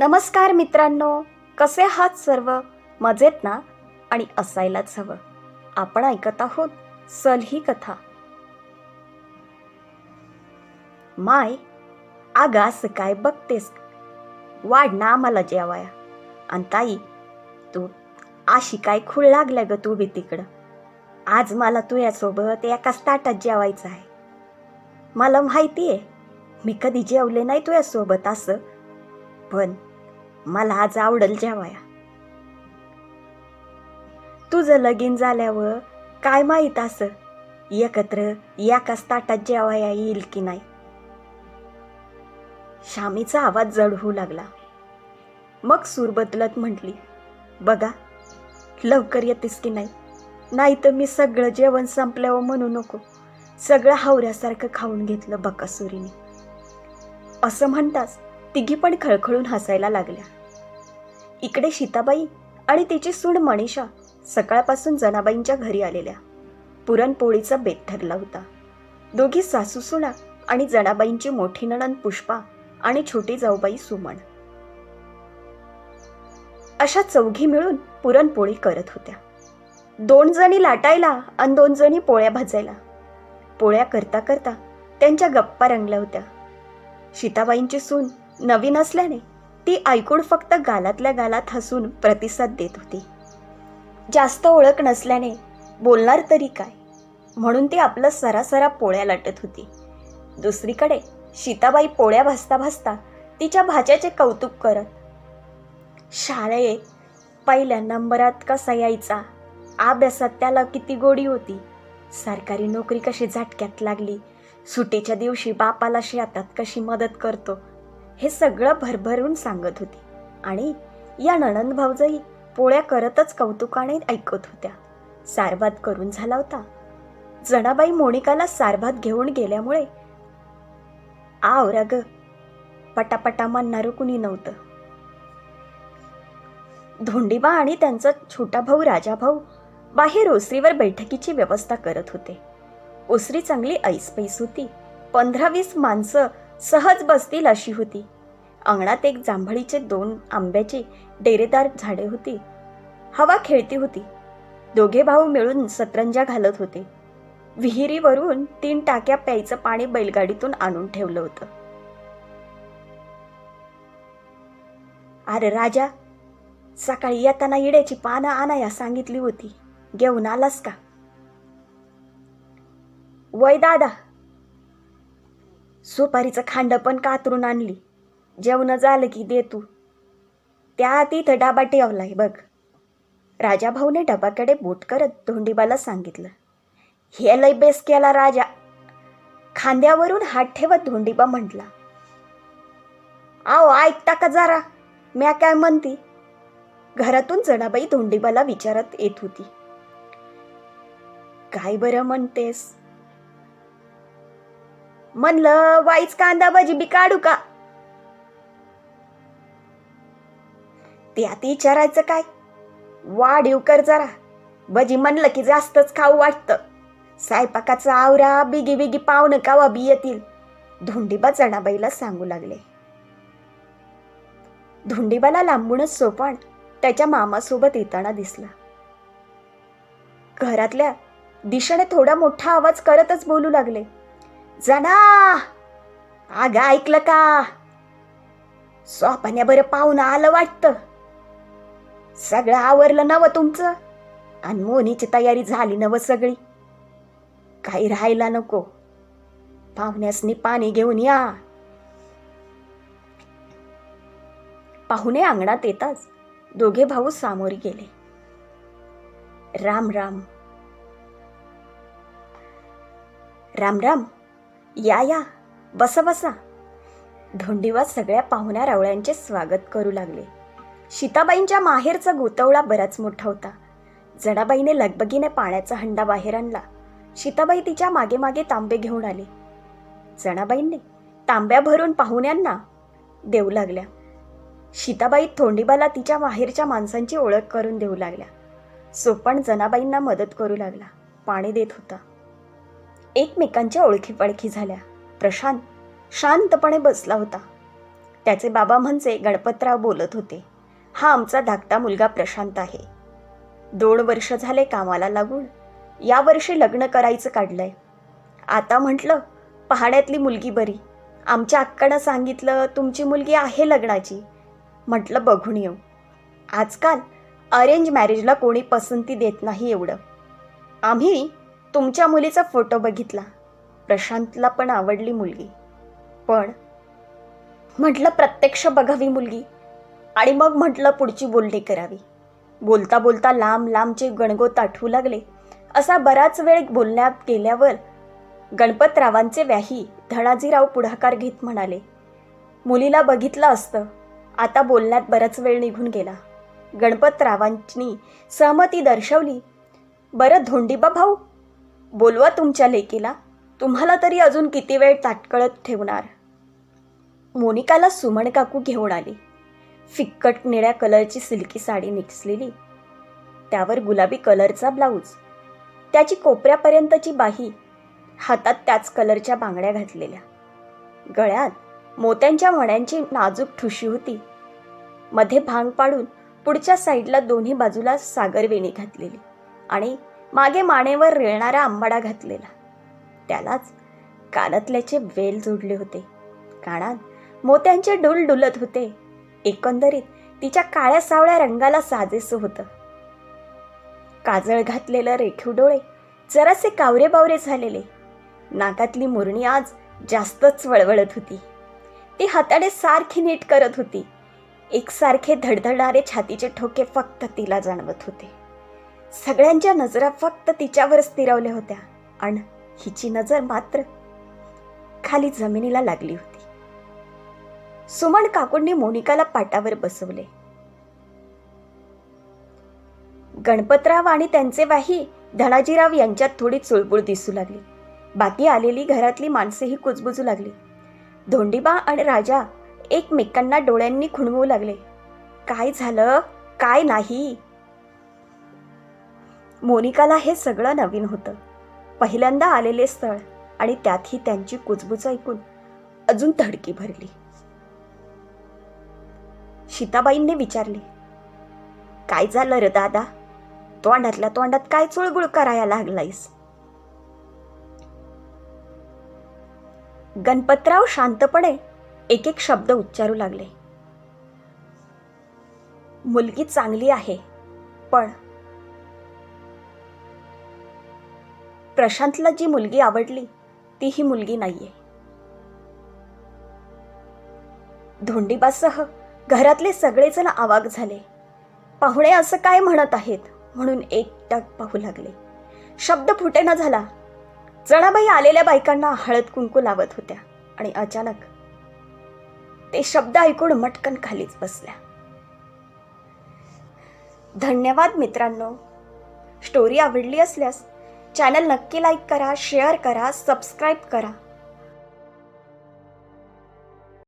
नमस्कार मित्रांनो कसे आहात सर्व? मजेत ना? आणि असायलाच हवं. आपण ऐकत आहोत सल ही कथा. माय आगास असं काय बघतेस? वाढ ना आम्हाला जेवाया. आणि ताई तू अशी काय खूळ लागल्या ग तू बी तिकडं? आज मला तुझ्यासोबत एकाच ताटात जेवायचं आहे. मला माहिती आहे मी कधी जेवले नाही तुझ्यासोबत असं. पण मला आज आवडल जेवाया. तुझं लगीन झाल्यावर काय माहीत असं? एकत्र एकाच ताटात जेवाया येईल की नाही? शामीचा आवाज जड होऊ लागला. मग सूर बदलत म्हटली बघा लवकर येतेस की नाही? नाही तर मी सगळं जेवण संपल्यावर म्हणू नको. सगळं हावऱ्यासारखं खाऊन घेतलं बकासुरीने. असं म्हणताच तिघी पण खळखळून हसायला लागल्या. इकडे सीताबाई आणि तिची सूड मनीषा सकाळपासून जनाबाईंच्या घरी आलेल्या. पुरणपोळीचा बेत ठरला होता. दोघी सासूसुणा आणि जनाबाईंची मोठी नणन पुष्पा आणि छोटी जाऊबाई सुमण अशा चौघी मिळून पुरणपोळी करत होत्या. दोन जणी लाटायला आणि दोन जणी पोळ्या भाजायला. पोळ्या करता करता त्यांच्या गप्पा रंगल्या होत्या. सीताबाईंची सून नवीन असल्याने ती ऐकून फक्त गालातल्या गालात हसून प्रतिसाद देत होती. जास्त ओळख नसल्याने बोलणार तरी काय? म्हणून ती आपलं सरासरा पोळ्या लाटत होती. दुसरीकडे सीताबाई पोळ्या भासता भासता तिच्या भाच्याचे कौतुक करत शाळेत पहिल्या नंबरात कसा यायचा? अभ्यासात त्याला किती गोडी होती? सरकारी नोकरी कशी झटक्यात लागली? सुटीच्या दिवशी बापाला शेतात कशी मदत करतो? हे सगळं भरभरून सांगत होती. आणि या नणंद भाऊजाई पोळ्या करतच कौतुकाने ऐकत होत्या. सारभात करून झाला होता. जणाबाई मोनिकाला सारभात घेऊन गेल्यामुळे आवरा ग पटापटा मानणारं कुणी नव्हतं. धोंडीबा आणि त्यांचा छोटा भाऊ राजाभाऊ बाहेर ओसरीवर बैठकीची व्यवस्था करत होते. ओसरी चांगली ऐसपैस होती. पंधरा वीस माणसं सहज बसतील अशी होती. अंगणात एक जांभळीचे दोन आंब्याची डेरेदार झाडे होती. हवा खेळती होती. दोघे भाऊ मिळून सतरंजा घालत होते. विहिरीवरून तीन टाक्या प्यायचं पाणी बैलगाडीतून आणून ठेवलं होतं. अरे राजा सकाळी येताना इड्याची पानं आणाया सांगितली होती. घेऊन आलास का? वय दादा. सुपारीचं खांड पण कातरून आणली. जेवण झालं की दे तू. त्या तिथं डबा ठेवलाय बघ. राजाभाऊने डबाकडे बोट करत धोंडीबाला सांगितलं. हे लय बेस केला राजा. खांद्यावरून हात ठेवत धोंडीबा म्हटला. आओ ऐकता का जरा? म्या काय म्हणती? घरातून जणाबाई धोंडीबाला विचारत येत होती. काय बरं म्हणतेस? म्हणलं वाईच कांदा भाजी बी काढू का? त्यात विचारायचं काय? वाढीव कर जरा. भजी म्हणलं की जास्तच खाऊ वाटतं. सायपाकाचा आवरा बिगी बिगी पाहुणं का वाबी येतील. धोंडीबा जणाबाईला सांगू लागले. धोंडीबाला लांबूनच सोपान त्याच्या मामासोबत येताना दिसला. घरातल्या दिशेने थोडा मोठा आवाज करतच बोलू लागले. जना! आग ऐकलं का? सोपान्या बरं पाहुणं आलं वाटतं. सगळं आवरलं नवं तुमचं. आणि मोनीची तयारी झाली नवं सगळी. काही राहायला नको. पाहुण्यासनी पाणी घेऊन या. पाहुणे अंगणात येताच दोघे भाऊ सामोरी गेले. राम राम. राम राम. या या. बसा बसा. धोंडीवा सगळ्या पाहुण्या रावळ्यांचे स्वागत करू लागले. सीताबाईंच्या माहेरचा गोतवळा बराच मोठा होता. जडाबाईने लगबगीने पाण्याचा हंडा बाहेर आणला. सीताबाई तिच्यामागे मागे तांबे घेऊन आले. जणाबाईंनी तांब्या भरून पाहुण्यांना देऊ लागल्या. सीताबाई थोंडीबाला तिच्या माहेरच्या माणसांची ओळख करून देऊ लागल्या. सोपण जनाबाईंना मदत करू लागला. पाणी देत होता. एकमेकांच्या ओळखी पळखी झाल्या. प्रशांत शांतपणे बसला होता. त्याचे बाबा म्हणजे गणपतराव बोलत होते. हा आमचा धाकटा मुलगा प्रशांत आहे. दोन वर्ष झाले कामाला लागून यावर्षी लग्न करायचं काढलंय. आता म्हटलं पाहण्यातली मुलगी बरी. आमच्या अक्कानं सांगितलं तुमची मुलगी आहे लग्नाची. म्हटलं बघून येऊ. आजकाल अरेंज मॅरेजला कोणी पसंती देत नाही एवढं. आम्ही तुमच्या मुलीचा फोटो बघितला. प्रशांतला पण आवडली मुलगी. पण म्हटलं प्रत्यक्ष बघावी मुलगी. आणि मग म्हटलं पुढची बोलणी करावी. बोलता बोलता लांब लांबचे गणगोत आठवू लागले असा बराच वेळ बोलण्यात गेल्यावर गणपतरावांचे व्याही धनाजीराव पुढाकार घेत म्हणाले मुलीला बघितलं असतं. आता बोलण्यात बराच वेळ निघून गेला. गणपतरावांनी सहमती दर्शवली. बरं धोंडीबा भाऊ बोलवा तुमच्या लेकीला. तुम्हाला तरी अजून किती वेळ ताटकळत ठेवणार. मोनिकाला सुमन काकू घेऊन आली. फिक्कट निळ्या कलरची सिल्की साडी नेसलेली. त्यावर गुलाबी कलरचा ब्लाऊज. त्याची कोपऱ्यापर्यंतची बाही हातात त्याच कलरच्या बांगड्या घातलेल्या. गळ्यात मोत्यांच्या मण्यांची नाजूक ठुशी होती. मध्ये भांग पाडून पुढच्या साईडला दोन्ही बाजूला सागरवेणी घातलेली आणि मागे मानेवर रेळणारा आंबाडा घातलेला. त्यालाच कानातल्याचे वेल जोडले होते. कानात मोत्यांचे डुल डुलत होते. एकंदरीत तिच्या काळ्या सावळ्या रंगाला साजेसं होतं. काजळ घातलेलं रेखीव डोळे जरासे कावरे बावरे झालेले. नाकातली मुरणी आज जास्तच वळवळत होती. ती हाताने सारखी नीट करत होती. एकसारखे धडधडणारे छातीचे ठोके फक्त तिला जाणवत होते. सगळ्यांच्या नजरा फक्त तिच्यावर स्थिरवल्या होत्या. आणि हिची नजर मात्र खाली जमिनीला लागली होती. सुमन काकूंनी मोनिकाला पाटावर बसवले. गणपतराव आणि त्यांचे वाही धनाजीराव यांच्यात थोडी चुळबुळ दिसू लागली. बाकी आलेली घरातली माणसेही कुजबुजू लागली. धोंडीबा आणि राजा एकमेकांना डोळ्यांनी खुणवू लागले. काय झालं? काय नाही? मोनिकाला हे सगळं नवीन होतं. पहिल्यांदा आलेले स्थळ आणि त्यातही त्यांची कुजबुज ऐकून अजून धडकी भरली. सीताबाईंनी विचारले काय झालं र दादा? तोंडातल्या तोंडात काय चुळबुळ करायला लागलायस? गणपतराव शांतपणे एक एक शब्द उच्चारू लागले मुलगी चांगली आहे पण प्रशांतला जी मुलगी आवडली ती ही मुलगी नाहीये. धोंडीबासह घरातले सगळेजण आवाक झाले. पाहुणे असं काय म्हणत आहेत? म्हणून एक टक पाहू लागले. शब्द फुटेना झाला. जणाबाई आलेल्या बायकांना हळद कुंकू लावत होत्या आणि अचानक ते शब्द ऐकून मटकन खालीच बसल्या. धन्यवाद मित्रांनो. स्टोरी आवडली असल्यास चॅनल नक्की लाईक करा शेअर करा सबस्क्राईब करा.